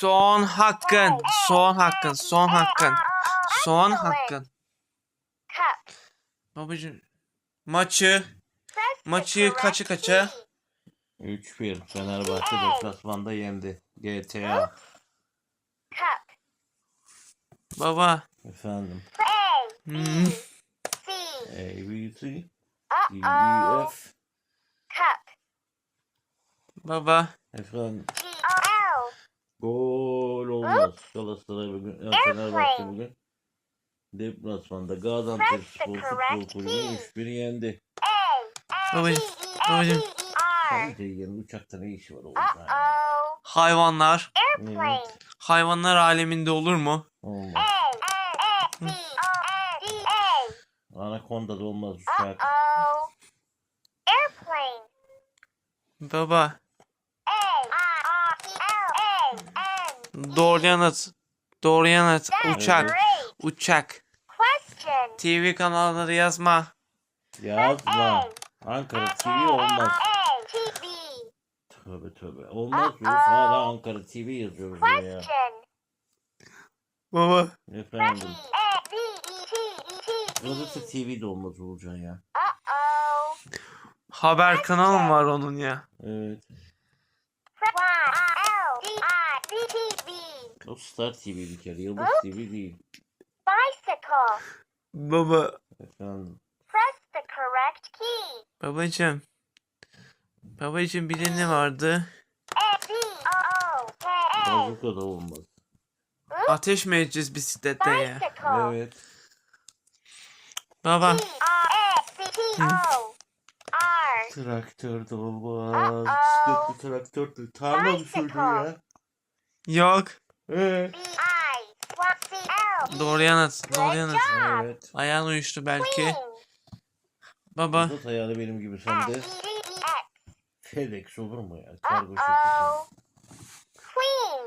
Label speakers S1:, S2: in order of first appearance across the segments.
S1: Son hakkın. Son hakkın. Son hakkın. Son hakkın. Babacım maçı Maçı kaçı kaça?
S2: key.
S3: 3-1 Fenerbahçe deplasmanda yendi. GTA.
S1: Baba.
S3: Efendim.
S2: A.
S1: Hmm.
S2: C.
S3: A, B, C, D, E,
S2: oh.
S3: F.
S1: Baba.
S3: Efendim. Gol olmaz. Galatasaray bugün, ya Fenerbahçe
S2: Airplane.
S3: bugün deplasmanda Gaziantep Spor Futbol
S2: correct
S3: Kulübü
S2: key.
S3: 3-1 yendi.
S1: Babacım.
S2: E.
S1: Babacım.
S2: E. R.
S3: Tabii ki yerin uçakta ne işi var oğlum?
S2: Uh oh.
S1: Hayvanlar.
S2: Airplane.
S1: Hayvanlar aleminde olur mu?
S2: A.
S3: Olmaz.
S2: A. A. C. O. D. A.
S3: Anakonda da olmaz
S2: Uh
S3: uçak.
S2: oh. Airplane.
S1: Baba.
S2: A. R. T. L. A. N.
S1: Doğru yanıt. Doğru yanıt. Uçak. Uçak. TV kanalları yazma.
S3: Yazma. Ankara TV olmaz. Tövbe tövbe. Olmaz diyoruz. Hala Ankara TV yazıyoruz ya.
S1: Baba.
S3: Efendim.
S2: E. E. T. B.
S3: Orası TV de olmaz Uğurcan ya.
S1: Haber kanalı var onun ya.
S3: Evet.
S2: B. B.
S3: O Star TV bir kere. Yıldız TV değil.
S2: Bicycle.
S1: Baba.
S3: Efendim.
S2: Press the correct key.
S1: Babacım. Babacım bir de ne vardı?
S2: A. B. O. O. K. A.
S3: Bazuka da olmaz.
S1: Ateş mi edeceğiz bisiklette ya?
S2: Bicycle.
S3: Evet.
S1: Baba.
S2: R. T. O. R.
S3: Traktör de olmaz.
S2: Uh-oh.
S3: Bisikletli traktör de. Tarla mı sürdü ya?
S1: Yok.
S3: Evet.
S2: B. I. Swap. C. L.
S1: Doğru yanıt. Doğru yanıt.
S3: Evet.
S1: Ayağın uyuştu belki. Baba.
S3: Uzat ayağını benim gibi
S2: S.
S3: sen
S2: E.
S3: de.
S2: D. E. X.
S3: FedEx olur mu ya? Kargo.
S2: Queen.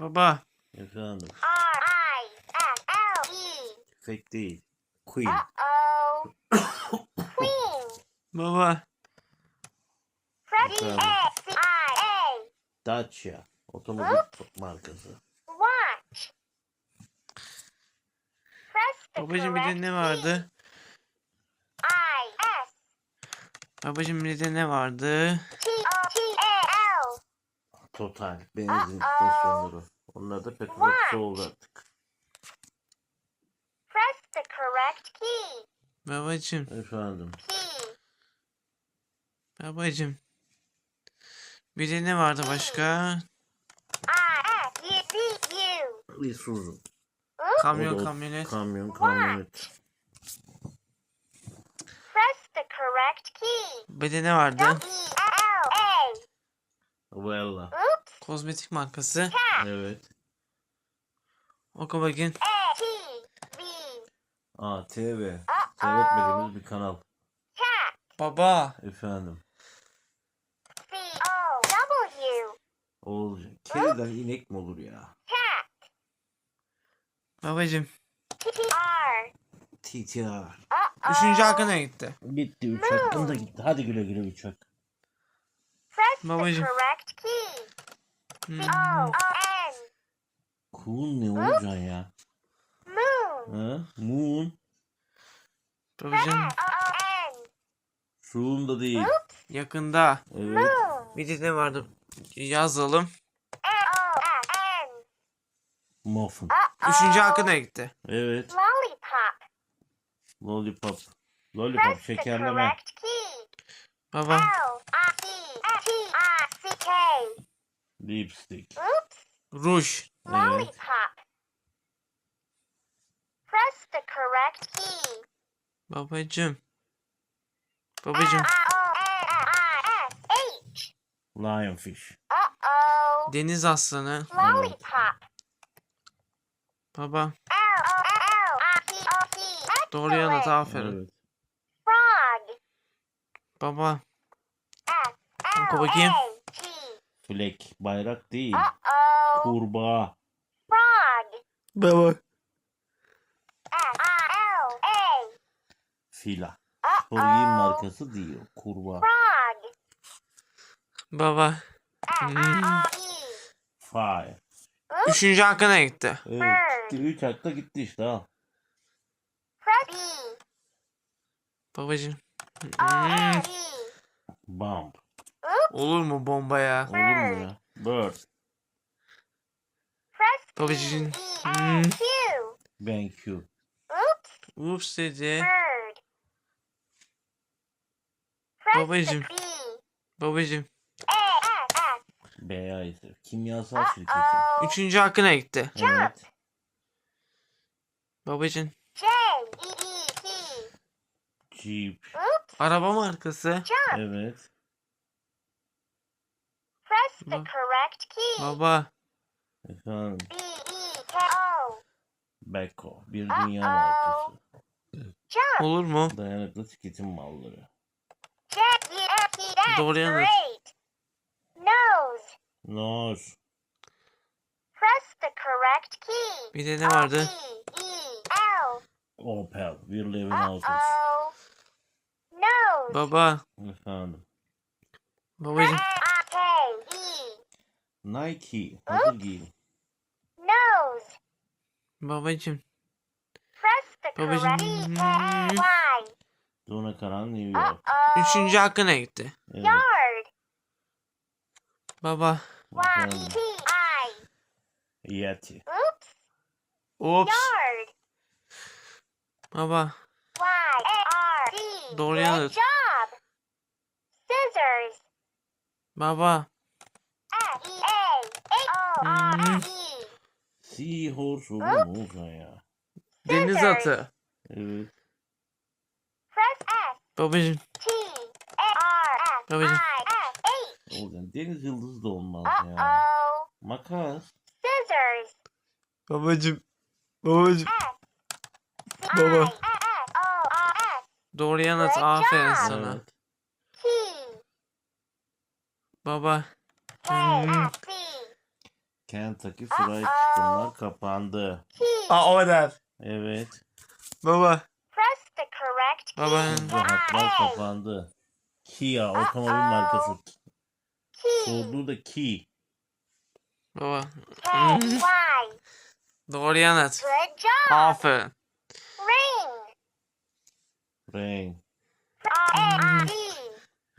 S1: Baba.
S3: Efendim.
S2: R. I. S. L. E.
S3: Fake değil. Queen.
S2: Uh-oh. Queen.
S1: Baba.
S2: C. I. A.
S3: Dacia. Otomobil markası.
S1: Babacım bir de ne
S2: key.
S1: vardı?
S2: I. S.
S1: Babacım bir de ne vardı?
S2: T. O. T. A. L.
S3: Total. Benzin istasyonları. Onlar da petrol oldu artık.
S2: Press the correct key.
S1: Babacım.
S3: Efendim.
S2: P.
S1: Babacım. Bir de ne vardı başka?
S3: Isuzu.
S1: Kamyon kamyonet.
S3: Kamyon kamyonet.
S2: Press the correct key.
S1: Bir de ne vardı?
S3: Vella.
S1: Kozmetik markası.
S2: Cat.
S3: Evet.
S1: Oku bakayım.
S2: A. T. B.
S3: ATV.
S2: Uh-oh.
S3: Seyretmediğimiz bir kanal.
S2: Cat.
S1: Baba.
S3: Efendim.
S2: C. O. W.
S3: Olacak. Kediden inek mi olur ya?
S1: Babacım.
S2: T. R.
S3: TTR.
S2: Uh-oh.
S1: Üçüncü hakkına gitti.
S3: Gitti üç hakkın da gitti. Hadi güle güle uçak.
S2: Press the
S1: Babacım.
S2: correct key.
S1: Hmm.
S2: O. N.
S3: Cool ne olacaksın ya?
S2: Moon.
S3: Ha? Moon.
S1: Babacım.
S2: O. O. N.
S3: Soon da değil.
S1: Yakında.
S3: Evet.
S2: Moon.
S1: Bir de ne vardı? Yazalım.
S2: O. O. N.
S3: Muffin.
S1: Üçüncü hakkına gitti.
S3: Evet.
S2: Lollipop.
S3: Lollipop. Lollipop şekerleme.
S1: Baba.
S3: Lipstick.
S2: Oops.
S1: Ruj.
S3: Evet.
S2: Lollipop. Press the correct key.
S1: Babacım. Babacım.
S2: L. I. O. N. I. S. H.
S3: Lionfish.
S2: Uh-oh.
S1: Deniz aslanı.
S2: Lollipop.
S1: Baba. Doğru yanıt aferin.
S3: Evet.
S1: Baba. Oku bakayım.
S3: Flag. Bayrak değil. Kurbağa.
S1: Baba.
S3: Fila.
S2: Uh-oh.
S3: markası değil. Kurbağa.
S1: Baba.
S2: F. I. O. E.
S3: Five.
S1: Üçüncü hakkına gitti.
S3: Evet. Gitti. Üç hakta gitti işte al.
S1: Babacım. Hmm.
S3: Bump.
S1: olur mu bomba ya?
S3: Olur mu ya? Bird.
S1: Babacım. Hmm.
S2: Q. Oops.
S1: Ups dedi. Babacım. Babacım.
S3: İse kimyasal şirketi.
S1: Üçüncü hakkına gitti.
S3: Evet.
S1: Babacım.
S2: J E E T.
S3: Jeep.
S2: Oops.
S1: Araba markası.
S2: Jump.
S3: Evet.
S2: Press the
S1: Ba-
S2: correct key.
S1: Baba.
S3: Efendim.
S2: B E K O.
S3: Beko. Bir dünya markası.
S2: Jump.
S1: Olur mu?
S3: Dayanıklı tüketim malları.
S2: J E
S1: Doğru yanlış.
S2: great. Nose.
S3: Nose.
S2: Press the correct key.
S1: Bir de ne vardı?
S2: E L.
S3: Opel. Bir Levin Houses.
S2: Uh-oh. Nose.
S1: Baba.
S3: Efendim.
S1: Babacım.
S3: Nike. Giyin.
S2: Nose.
S1: Babacım.
S2: Press the
S1: Babacım.
S2: Y.
S3: Dona Karan New York.
S2: Uh-oh.
S1: Üçüncü hakkına gitti.
S3: Evet.
S2: Yard.
S1: Baba.
S3: Efendim. Yeti.
S2: Oops.
S1: Ups.
S2: Yard.
S1: Baba.
S2: Y A R D.
S1: Doğru
S2: Good
S1: yanıt.
S2: job. Scissors.
S1: Baba.
S2: S E A A O R E.
S3: Seahorse olur mu Ozan ya?
S1: Deniz atı.
S3: Evet.
S1: Babacım.
S2: T A R S
S1: Babacım.
S2: I S H.
S3: Ozan deniz yıldızı da olmaz ya. Makas.
S2: Scissors.
S1: Babacım. Babacım.
S2: S
S1: Baba.
S2: I S O R S.
S1: Doğru yanıt.
S2: Good
S1: Aferin
S2: job.
S1: sana. Baba. Hmm.
S3: Kentucky Fried Chicken'lar kapandı.
S1: Aa o der.
S3: Evet.
S1: Baba.
S2: Press the correct key.
S1: Baba.
S3: Hızlı hatlar kapandı. Kia otomobil markası. Sorduğu da Ki.
S1: Baba.
S2: K Y.
S1: Doğru yanıt. Aferin.
S2: Ring.
S3: Rain.
S2: A D.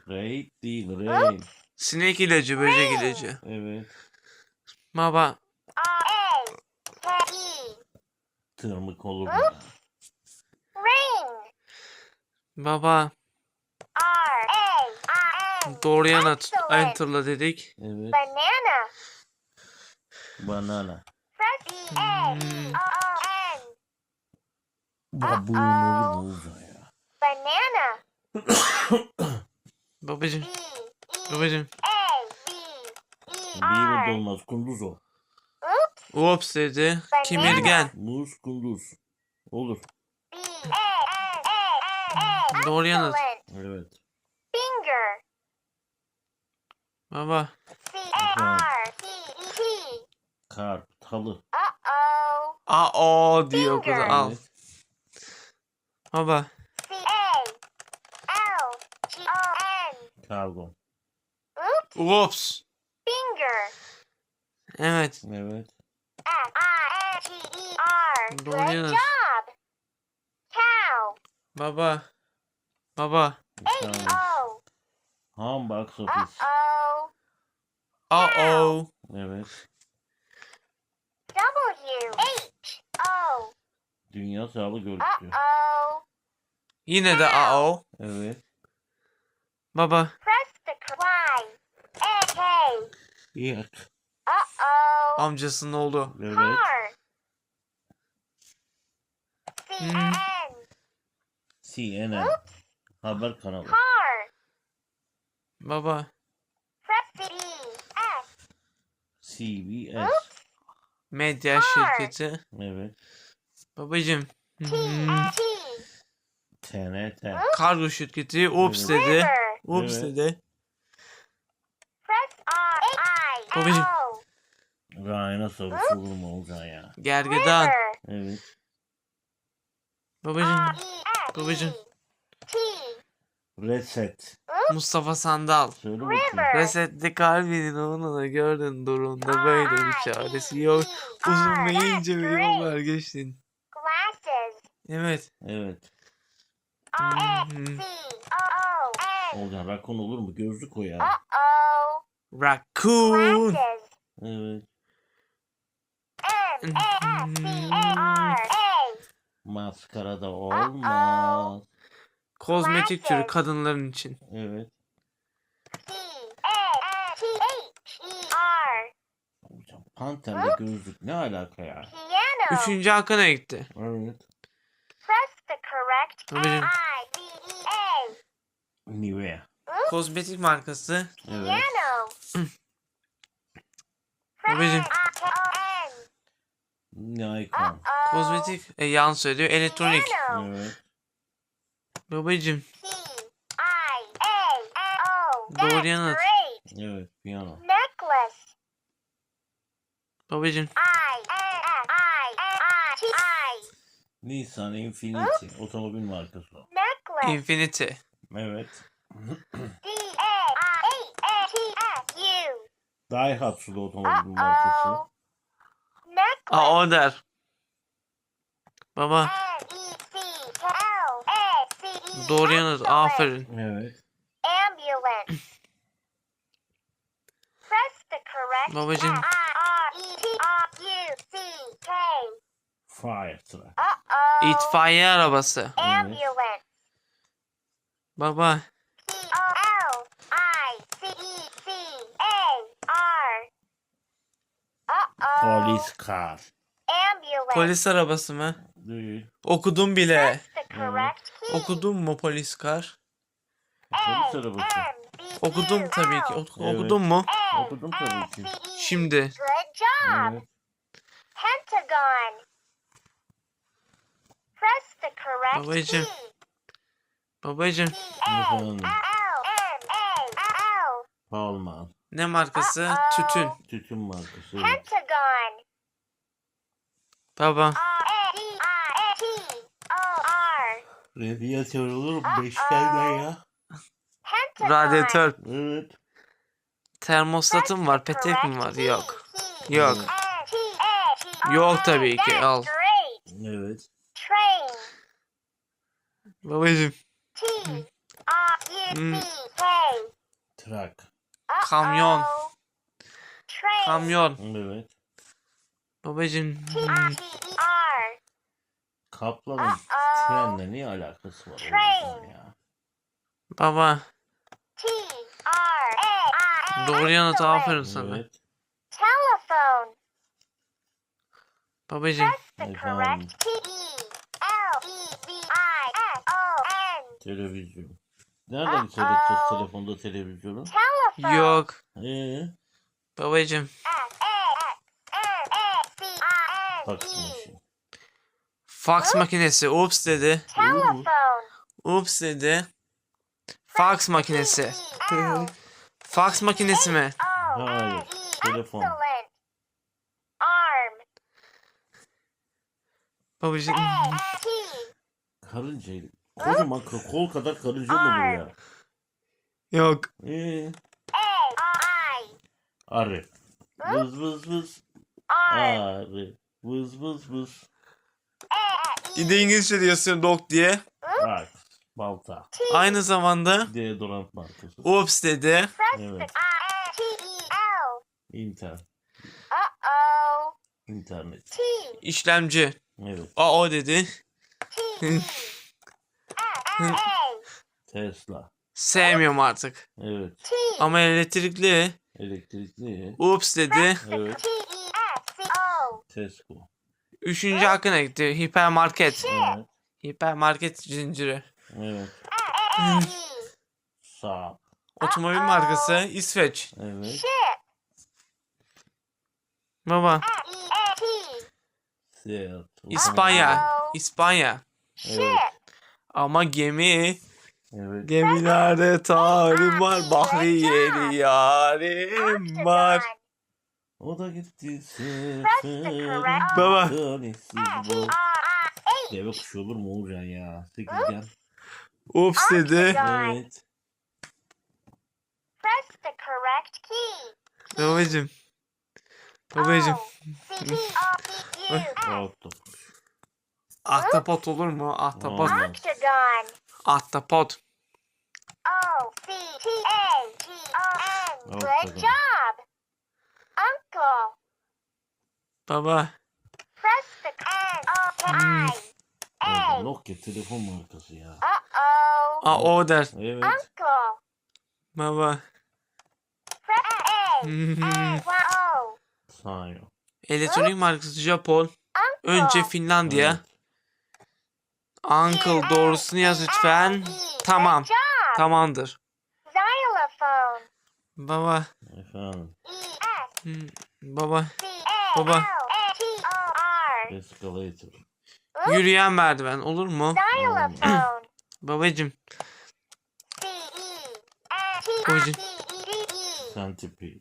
S3: Raid değil. Rain.
S1: Sinek ilacı, böcek ilacı.
S3: Evet.
S1: Baba.
S2: A E.
S3: Tırmık olur mu ya?
S2: Ring.
S1: Baba.
S2: R A I N.
S1: Doğru yanıt.
S2: Excellent.
S1: Enter'la dedik.
S3: Evet.
S2: Banana.
S3: Banana.
S2: B A E O O N.
S3: Mu Ozan ya?
S2: Banana.
S1: Babacım.
S2: B
S1: Babacım.
S3: Bir
S2: R.
S3: olmaz. Kunduz o.
S2: Oops.
S1: Ups dedi. Kemirgen.
S3: Muz kunduz. Olur.
S1: Doğru yanıt.
S3: Evet.
S2: Finger.
S1: Baba.
S2: E T.
S3: Karp. Talı.
S2: Uh-oh.
S1: Aa o diyor kız al. Baba.
S2: A L G O N.
S3: Kargo.
S2: Oops.
S1: Ups.
S2: Finger.
S1: Evet.
S3: Evet.
S2: F I N G E R. Good job. Cow.
S1: Baba. Baba.
S2: H
S3: Efendim.
S2: O.
S3: Ham box
S2: Uh
S3: office.
S2: oh.
S1: Aa o.
S3: Evet.
S2: W H O.
S3: Dünya Sağlık Örgütü.
S2: oh.
S1: Yine de aa o.
S3: Evet.
S2: Press
S1: Baba.
S3: Yak.
S2: Uh oh.
S1: Amcasının oğlu.
S3: Evet.
S1: Hmm.
S2: N.
S3: CNN. Haber kanalı.
S2: Car.
S1: Baba.
S2: Press B S.
S3: CBS.
S1: Medya şirketi.
S3: Evet.
S1: Babacım.
S2: T
S1: Hmm.
S2: T.
S3: TNT.
S1: Kargo şirketi. Ups dedi. Ups
S3: Evet.
S1: dedi.
S2: Press R I
S1: Babacım.
S2: O.
S3: Ryan'a sorusu olur mu Ozan ya?
S1: Gergedan.
S3: Evet.
S1: Babacım.
S2: E.
S1: Babacım.
S3: Reset.
S1: Mustafa Sandal.
S3: Söyle bakayım.
S1: Resetli kalbinin onu da gördün durumda böyle bir çaresi yok. Uzun ve ince bir yollar geçtin. Evet.
S3: Evet.
S1: Mhm.
S3: Olcan rakun olur mu? Gözlük o ya.
S2: Uh-oh.
S1: Raccoon.
S2: Glasses.
S3: Evet.
S2: M A S C A R A.
S3: Maskara da olmaz.
S1: Kozmetik türü kadınların için.
S3: Evet.
S2: P A T H E R.
S3: Olcan panterle gözlük ne alaka ya?
S2: Piano.
S1: Üçüncü Hakan'a gitti.
S3: Evet.
S2: Press the correct
S1: Babacım.
S3: Nivea.
S1: Kozmetik markası.
S3: Evet.
S1: Babacım.
S2: N.
S3: Nikon.
S1: Kozmetik. E, yanlış söylüyor. Elektronik.
S3: Evet.
S1: Babacım.
S2: P I A O.
S1: Doğru yanıt.
S3: Evet. Piyano.
S2: Necklace.
S1: Babacım.
S2: I N I I T I.
S3: Nissan Infiniti. Otomobil markası.
S1: Infinity.
S3: Evet.
S2: D A I A T S U.
S3: Daihatsu da otomobil markası.
S1: Aa o der. Baba.
S2: E.
S1: Doğru yanıt. Aferin.
S3: Evet.
S2: Ambulance. Press the correct
S1: Babacım.
S2: I R E T R U C K.
S3: Fire truck.
S1: İtfaiye arabası.
S2: Ambulance.
S1: Baba.
S3: Polis car.
S1: Polis arabası mı?
S3: Değil.
S1: Okudum bile. Okudun mu polis kar?
S3: Polis arabası.
S1: Okudum tabii ki. Ok-
S3: Evet.
S1: Okudun mu?
S3: Okudum tabii ki.
S1: Şimdi.
S3: Evet.
S2: Pentagon.
S1: Babacım.
S2: key.
S1: Babacım.
S2: P A
S3: Efendim.
S2: L M A L.
S3: Palma.
S1: Ne markası? Tütün.
S3: Tütün markası.
S2: Pentagon.
S1: Baba.
S2: R A D I T O R.
S3: Radyatör olur mu? Beşlerden ya.
S2: Pentagon.
S1: Radyatör.
S3: Evet.
S1: Termostatım var. Petek mi var? Yok. Yok.
S2: T O
S1: Yok
S2: N.
S1: tabii ki, al.
S3: Evet.
S1: Babacım.
S2: T R. U C K.
S3: Truck.
S1: Kamyon.
S2: Train.
S1: Kamyon.
S3: Evet.
S1: Babacım.
S2: E.
S3: Kaplanın
S2: Uh-oh.
S3: trenle ne alakası var?
S2: Train.
S3: oğlum ya?
S1: Baba.
S2: T R A I.
S1: Doğru yanıt aferin sana.
S3: Evet.
S2: Telephone.
S1: Babacım.
S2: Press the
S3: Efendim.
S2: correct T E L E V I S O N.
S3: Televizyon. Nereden seyredeceğiz telefonda televizyonu?
S1: Yok.
S3: Ee,
S1: Babacım.
S2: S A X N A C I N
S3: fax
S1: makinesi. Ups dedi. Ups dedi. Fax makinesi. Fax makinesi mi?
S3: Hayır, telefon.
S1: Babacım.
S2: A T.
S3: Karınca. Kocaman ka- kol kadar karınca mı bu ya?
S1: Yok.
S3: Ee,
S2: A I.
S3: arı. Vız vız vız. Arı. Vız vız vız.
S1: Bir de İngilizce yazıyor dog diye.
S3: Bak. Balta.
S1: Aynı zamanda
S3: Deodorant markası.
S1: ups dedi.
S3: Evet.
S2: E.
S3: İnter. İnternet.
S2: T.
S1: İşlemci.
S3: Evet.
S1: Aa o dedi.
S3: Tesla.
S1: Sevmiyorum artık.
S3: Evet.
S1: Ama elektrikli.
S3: Elektrikli.
S1: Ups dedi.
S3: Evet. Tesco.
S1: Üçüncü hakkına gitti. Hipermarket.
S3: Evet.
S1: Hipermarket zinciri.
S3: Evet. Saab.
S1: Otomobil markası İsveç.
S3: Evet.
S1: Baba.
S3: Seat.
S1: İspanya. İspanya.
S3: Evet.
S1: Ama gemi.
S3: Evet.
S1: Gemilerde tarim var. Bahriyeli yarim var.
S3: O da gitti
S2: correct-
S1: Baba.
S3: Talihsiz
S2: T
S3: bu. Deve kuşu olur mu Uğurcan ya? Sekizgen.
S1: Ups dedi.
S3: Evet.
S2: Press the correct key.
S1: Babacım. Babacım.
S2: O, C, T, O, P, S.
S3: Oldu.
S1: Ahtapot olur mu? Ahtapot.
S3: Olmaz.
S2: Octagon.
S1: Ahtapot.
S2: O, C, T, A, G, O, N. Good
S3: Octagon.
S2: job. Uncle.
S1: Baba.
S2: Press the N, O, I. A.
S3: Oldu. Nokia telefon markası ya.
S2: Uh-oh.
S1: Aa o der.
S3: Evet.
S2: Uncle.
S1: Baba.
S2: Press A. A, Y, O.
S3: Sayo.
S1: Elektronik markası Japon.
S2: Uncle.
S1: Önce Finlandiya. Uncle doğrusunu yaz lütfen. Tamam. Tamamdır.
S2: Xylophone.
S1: Baba.
S3: Efendim.
S2: E,
S1: hmm, Baba. Baba.
S2: R.
S3: Escalator.
S1: Yürüyen merdiven olur mu?
S2: Xylophone.
S1: Babacım.
S2: E,
S1: Babacım.
S2: E, E.
S3: Centipede.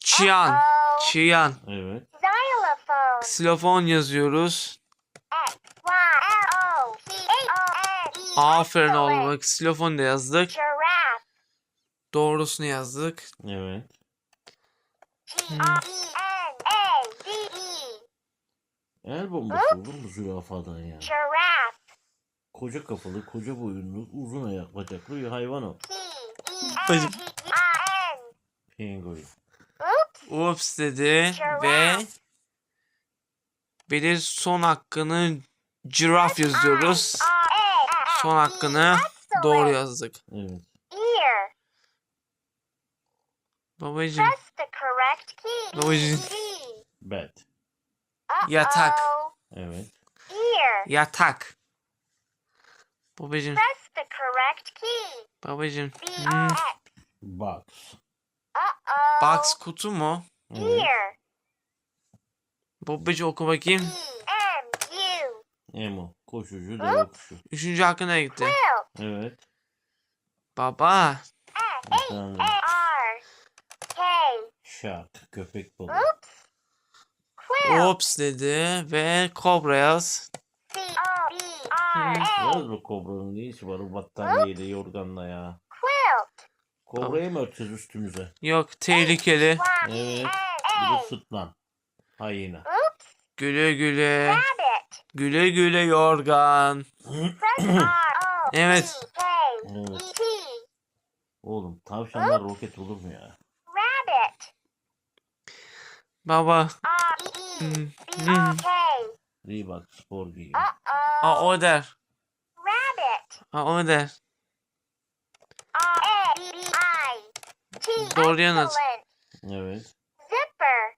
S1: Çiyan. Çiyan.
S3: Evet.
S2: Xylophone.
S1: Xilofon yazıyoruz.
S2: X, Y, L, O, C, A, O, N, E.
S1: Aferin oğlum. Xilofon da yazdık. Doğrusunu yazdık.
S3: Evet.
S2: E, E.
S3: El bombası olur mu zürafadan ya? Koca kafalı, koca boyunlu, uzun ayak bacaklı bir hayvan o.
S2: P, E,
S1: Bacım.
S2: R, N.
S3: Penguin.
S2: Oops.
S1: Ups dedi ve bir de son hakkını giraf yazıyoruz. Son hakkını doğru yazdık.
S3: Evet.
S2: Ear.
S1: Babacım
S2: Press the correct key.
S1: Babacım.
S3: Bed.
S1: Yatak.
S3: Evet.
S2: Ear.
S1: yatak. Babacım
S2: Press the correct key.
S1: babacım. Hmm.
S3: Box.
S2: Uh-oh.
S1: box kutu mu?
S3: Evet.
S2: Ear.
S1: Babacım oku bakayım.
S2: E, M, U.
S3: Emo. Koşucu, deve kuşu.
S1: Üçüncü hakkı nereye gitti?
S3: Evet.
S1: Baba.
S2: S,
S3: Efendim.
S2: R. K.
S3: Shark. Köpek balığı.
S1: Ops dedi ve kobra yaz.
S2: C, O, B, R, A.
S3: Yalnız bu kobranın ne işi var o battaniyeyle, yorganla ya? Kobrayı mı örteceğiz üstümüze?
S1: Yok tehlikeli.
S3: Evet. Bir de sırtlan. Hayina.
S1: Güle güle. Güle güle yorgan.
S2: R, O,
S1: Evet.
S3: Evet.
S2: E.
S3: Oğlum tavşanlar roket olur mu ya?
S2: Rabbit.
S1: Baba.
S2: E, E.
S3: Reebok spor giyiyor.
S2: Uh-oh.
S1: Aa o der.
S2: Rabbit.
S1: Aa o der. Doğru yanıt.
S3: Evet.
S2: Zipper.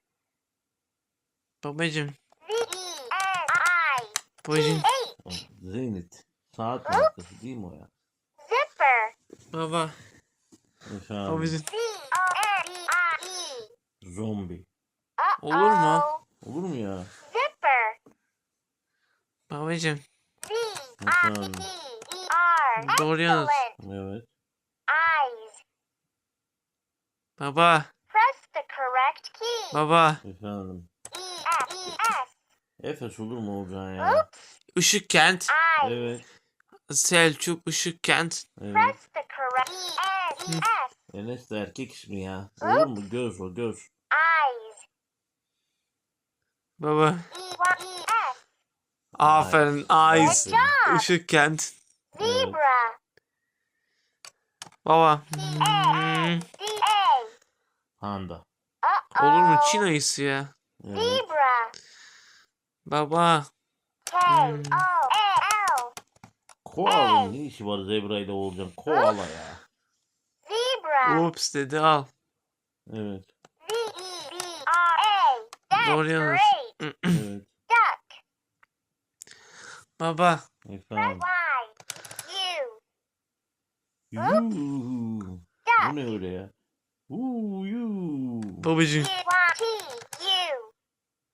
S1: Babacım.
S2: V, E, N, H.
S3: Zenit. Saat markası değil mi o ya?
S2: Zipper.
S1: Baba.
S3: Efendim.
S2: O, N, B, I, E.
S3: Zombi.
S1: Olur mu?
S3: Olur mu ya?
S2: Zipper.
S1: Babacım.
S3: Efendim.
S2: E.
S1: Doğru yanıt.
S3: Evet.
S2: Eyes.
S1: Baba.
S2: Press the correct key.
S1: Baba.
S3: Efendim. Efes olur mu olacaksın ya?
S1: Işık kent.
S2: Eyes.
S3: Evet.
S1: Selçuk Işık kent.
S3: Evet.
S2: Press the correct E, S, E.
S3: Enes de erkek ismi ya. Olur mu? Göz o göz.
S2: Eyes.
S1: Baba.
S2: E, Y, E, S.
S1: Aferin. Eyes.
S2: Good job.
S1: Işık kent.
S2: Zebra.
S1: Baba. Hmm,
S2: A, D, A.
S3: Panda.
S2: Uh-oh.
S1: Olur mu? Çin ayısı ya.
S3: Evet.
S2: Zebra.
S1: Baba.
S2: K, O, A, L.
S3: Koala'nın ne işi var zebra ile olacaksın? Koala ya.
S2: Zebra.
S1: Ups dedi al.
S3: Evet.
S2: E, B, R, A. That's
S1: Doğru
S2: great.
S3: Evet.
S2: Duck.
S1: Baba.
S3: Efendim.
S2: Y, U.
S3: Yuuu. Bu
S2: Duck.
S3: ne öyle ya? Uuu yuu.
S1: Babacım.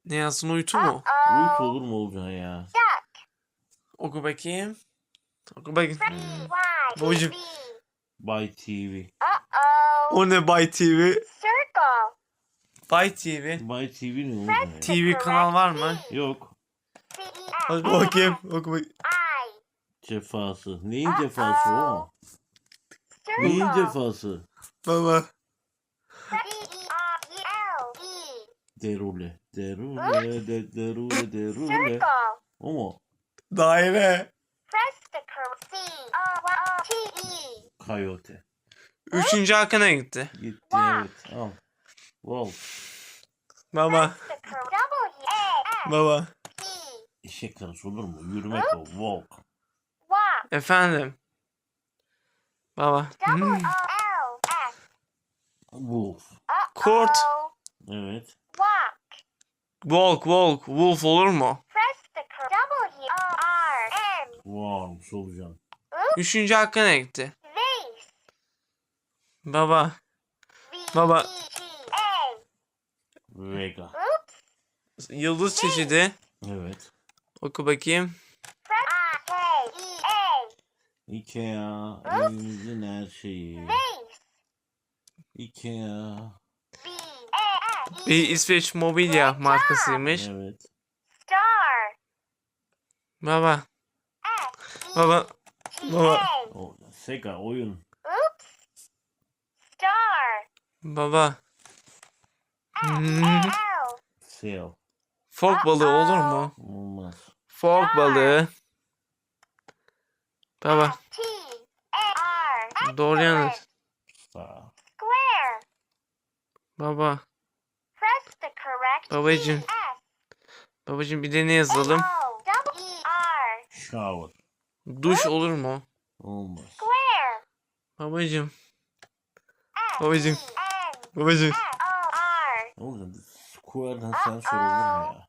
S1: Ne yazsın uyutu mu?
S3: Uyut olur mu olacaksın ya?
S1: Oku bakayım. Oku bakayım. Hmm. Babacım.
S3: Bay TV.
S2: Uh-oh.
S1: O ne Bay TV?
S2: Circle.
S1: Bay TV.
S3: Bay TV ne olacaksın ya?
S1: TV kanal var mı?
S3: Yok.
S2: E,
S1: Oku bakayım. Oku bakayım.
S3: Cefası. Neyin cefası o? Neyin cefası?
S1: Baba.
S2: D-E-R-U-L-E.
S3: Derule. De, derule. Derule.
S2: Circle.
S3: O mu?
S1: Daire.
S2: Press the cor- C-O-O-T-E.
S3: Coyote.
S1: Üçüncü hakkına gitti.
S3: Gitti evet. Al. Wolf.
S1: Baba.
S2: Press the cor- W-A-S-P.
S1: Baba.
S3: Eşek arası olur mu? Yürümek o. Walk.
S2: Walk.
S1: Efendim. Baba. Hmm.
S2: W-O-L-S.
S3: Wolf.
S1: Kurt.
S3: Evet.
S2: Walk.
S1: Walk. Wolf olur mu?
S3: Warm. Solucan.
S1: Üçüncü hakkına gitti.
S2: Vase.
S1: Baba. Baba.
S2: V-E-G-A.
S1: Yıldız çeşidi.
S3: Evet.
S1: Oku bakayım.
S2: Press I-K-E-A.
S3: Ikea. Evimizin her şeyi.
S2: Vase.
S3: Ikea.
S1: Bir İsveç mobilya markasıymış.
S3: Evet.
S2: Star.
S1: Baba. Baba. Baba.
S3: O, Sega oyun.
S2: Oops. Star.
S1: Baba. Hmm.
S2: L.
S3: Sail.
S1: Fok balığı olur mu?
S3: Olmaz.
S1: Fok balığı. Baba. Doğru yanıt. Baba. Babacım. Babacım bir de ne yazalım?
S3: Shower.
S1: Duş olur mu?
S3: Olmaz.
S1: Babacım. Babacım. Babacım.
S3: Oğlum Square'dan sen sorulur mu ya?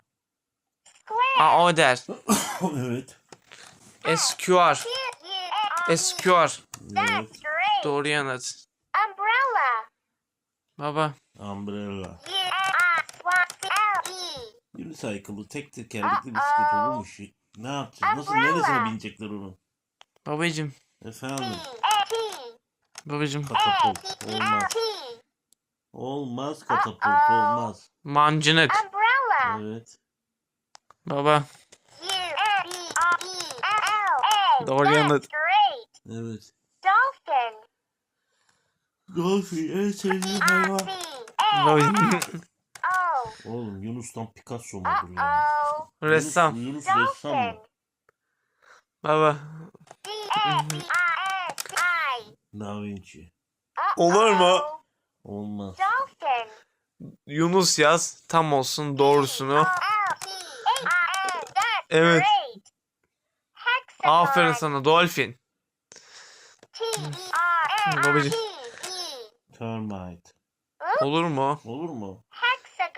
S2: Square.
S1: A o der.
S3: evet.
S1: SQR. SQR.
S3: Evet.
S1: Doğru yanıt.
S2: Umbrella.
S1: Baba.
S3: Umbrella.
S2: E.
S3: Unicycle'ı tek tekerlekli bisiklet olur mu? Ne yapacağız? Nasıl
S2: Umbrella.
S3: neresine binecekler onu?
S1: Babacım.
S3: Efendim.
S1: Babacım.
S3: Katapult. Olmaz. Olmaz katapult. Olmaz.
S1: Mancınık.
S2: Umbrella.
S3: Evet.
S1: Baba.
S2: U. N. B. R. E.
S1: Doğru
S2: That's
S1: yanıt.
S2: great.
S3: Evet.
S2: Dolphin.
S3: Dolphin en sevdiğim hayvan.
S1: Babacım.
S3: Oğlum Yunus'tan Picasso mudur ya?
S2: Uh-oh.
S1: Ressam.
S3: Yunus, Yunus ressam mı?
S1: Baba.
S2: D. A. B. I. S. I.
S3: Da Vinci.
S1: Olur mu?
S3: Olmaz.
S2: Dolphin.
S1: Yunus yaz. Tam olsun doğrusunu. Evet. Aferin sana dolphin.
S2: E. E.
S3: Termite.
S1: Olur mu?
S3: Olur mu?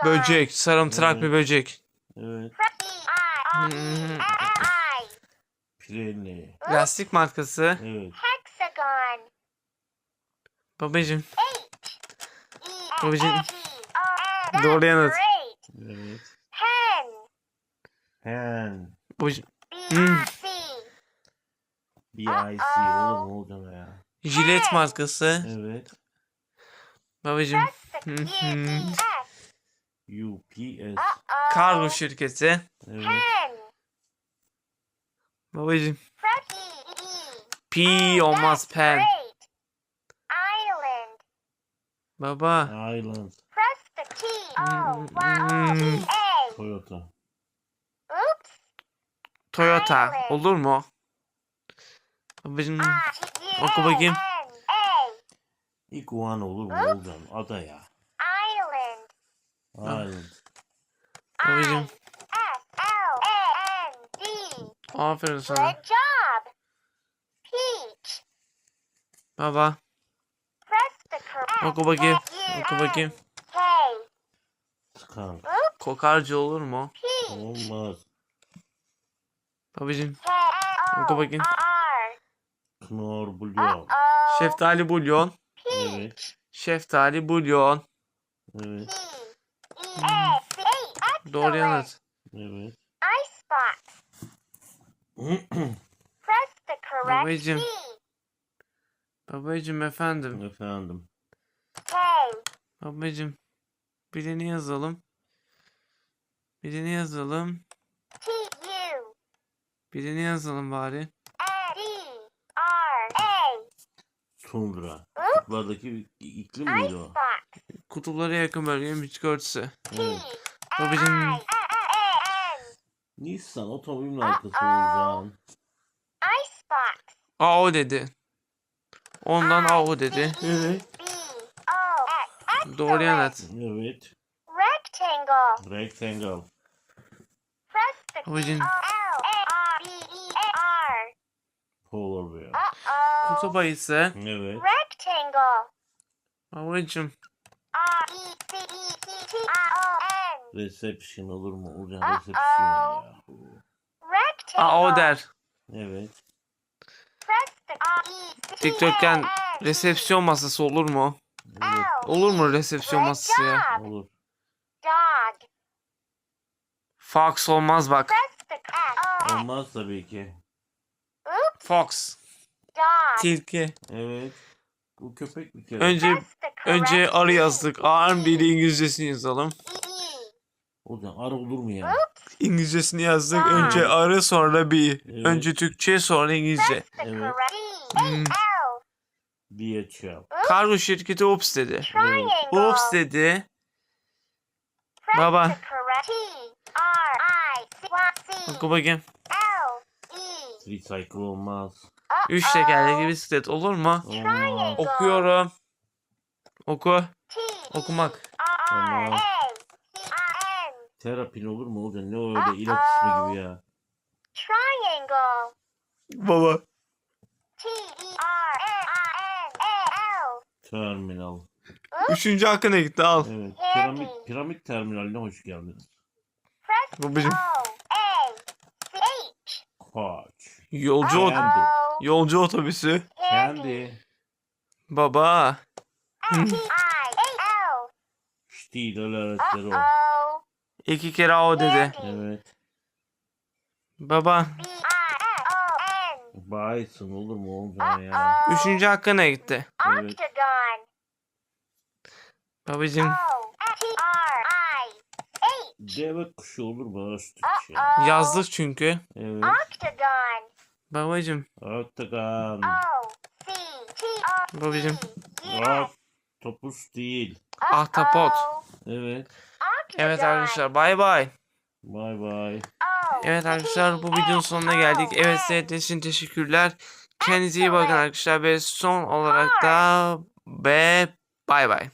S1: Böcek. Sarımtırak bir
S3: Evet.
S1: böcek.
S3: Evet.
S2: E.
S3: Pirelli.
S1: Lastik markası.
S3: Evet.
S2: Hexagon.
S1: Babacım.
S2: E.
S1: Babacım.
S2: S. O. N.
S1: Doğru yanıt.
S3: Evet.
S2: Pen.
S3: Pen.
S1: Babacım. Hmm.
S3: BIC. Olur mu olacak ya?
S1: Jilet markası.
S3: Evet.
S1: Babacım.
S2: S.
S3: UPS.
S2: Uh-oh.
S1: Kargo şirketi.
S3: Evet.
S2: Pen.
S1: Babacım.
S2: Press E. E.
S1: P olmaz pen. Baba.
S3: Island.
S2: Press the T. O.
S1: Hmm.
S2: Y. O. T. A.
S3: Toyota.
S2: Oops.
S1: Toyota. Olur mu? Babacım.
S2: T.
S1: Oku bakayım.
S2: A.
S3: Iguana olur mu olacak? Ada ya.
S2: Island.
S3: Island.
S1: Babacım.
S2: S. L. A. N. D.
S1: Aferin sana.
S2: Good job. Peach.
S1: Baba.
S2: Press the correct.
S1: Oku bakayım. Oku bakayım.
S2: N. K.
S3: Skunk.
S1: Kokarcı olur mu?
S2: Peach.
S3: Olmaz.
S1: Babacım. Oku bakayım.
S2: R.
S3: Knorr bulyon.
S1: Şeftali bulyon.
S3: Evet.
S1: Şeftali bulyon.
S3: Evet.
S1: Doğru yanıt.
S3: Evet.
S2: Icebox. Press the correct
S1: Babacım. Babacım efendim.
S3: Efendim.
S1: Babacım. Birini yazalım. Birini yazalım.
S2: T. U.
S1: Birini yazalım bari.
S2: D.
S3: Tundra. Kutuplardaki iklim miydi o?
S1: Kutuplara yakın bölgenin bitki örtüsü.
S3: Evet.
S1: Babacım
S2: N.
S3: Nissan otomobil markası Oğuzhan.
S2: Ice spot.
S1: AO dedi. Ondan AO dedi.
S3: Evet.
S2: O.
S1: Doğru yanıt.
S3: Evet.
S2: Rectangle.
S3: Rectangle.
S1: Babacım.
S2: A. E.
S3: Polar bear.
S1: Kutup ayısı.
S3: Evet.
S2: Rectangle.
S1: Babacım
S3: Reception olur mu? Oğuzhan
S2: Uh-oh.
S3: reception ya.
S2: Rectangle.
S1: AO der.
S3: Evet.
S1: Dikdörtgen resepsiyon masası olur mu?
S3: Olur.
S1: Mu resepsiyon masası ya?
S3: Olur.
S2: Dog.
S1: Fox olmaz bak.
S2: O.
S3: Olmaz tabii ki.
S2: Oops.
S1: Fox.
S2: Dog.
S1: Tilki.
S3: Evet. Bu köpek bir kere.
S1: Önce önce arı yazdık. A'nın biri İngilizcesini yazalım.
S2: E.
S3: Oğuzhan arı olur mu ya?
S1: İngilizcesini yazdık.
S2: Aa.
S1: Önce arı sonra bir.
S3: Evet.
S1: Önce Türkçe sonra İngilizce.
S3: Evet.
S1: Hmm.
S2: L.
S3: DHL.
S1: Kargo şirketi Ops dedi.
S2: Triangle.
S1: Ops dedi. Baba. Oku bakayım.
S2: E.
S3: Recycle olmaz.
S1: Üç tekerlekli bisiklet olur mu? Okuyorum. Oku.
S2: T.
S1: Okumak.
S3: Tamam. Terapin olur mu Oğuzhan? Ne öyle ilaç ismi gibi ya.
S2: Triangle.
S1: Baba.
S2: E.
S3: Terminal.
S1: Üçüncü hakkına gitti al.
S3: Evet. Piramit, piramit terminaline hoş geldiniz.
S1: Babacım.
S3: Koç.
S1: Yolcu.
S2: O.
S1: yolcu otobüsü.
S3: Kendi.
S1: Baba.
S2: T. I. A. L.
S3: Stil aletleri o.
S1: İki kere o dedi.
S3: Evet.
S1: Baba.
S2: B. I. S. O. N.
S3: Bison olur mu Oğuzhan ya?
S2: Uh-oh.
S1: Üçüncü hakkına gitti.
S3: Evet.
S1: Babacım.
S3: Deve kuşu olur mu?
S1: Yazdık çünkü.
S3: Evet.
S2: Octagon.
S1: Babacım.
S3: Octagon.
S2: O. C. T. O.
S1: Babacım.
S2: Yes.
S3: Topuz değil.
S1: Ahtapot.
S3: Evet.
S1: Evet arkadaşlar bay bay.
S3: Bay bay.
S2: O.
S1: Evet arkadaşlar bu videonun sonuna geldik. Evet seyrettiğiniz için teşekkürler. Kendinize iyi bakın arkadaşlar ve son olarak da ve bay bay.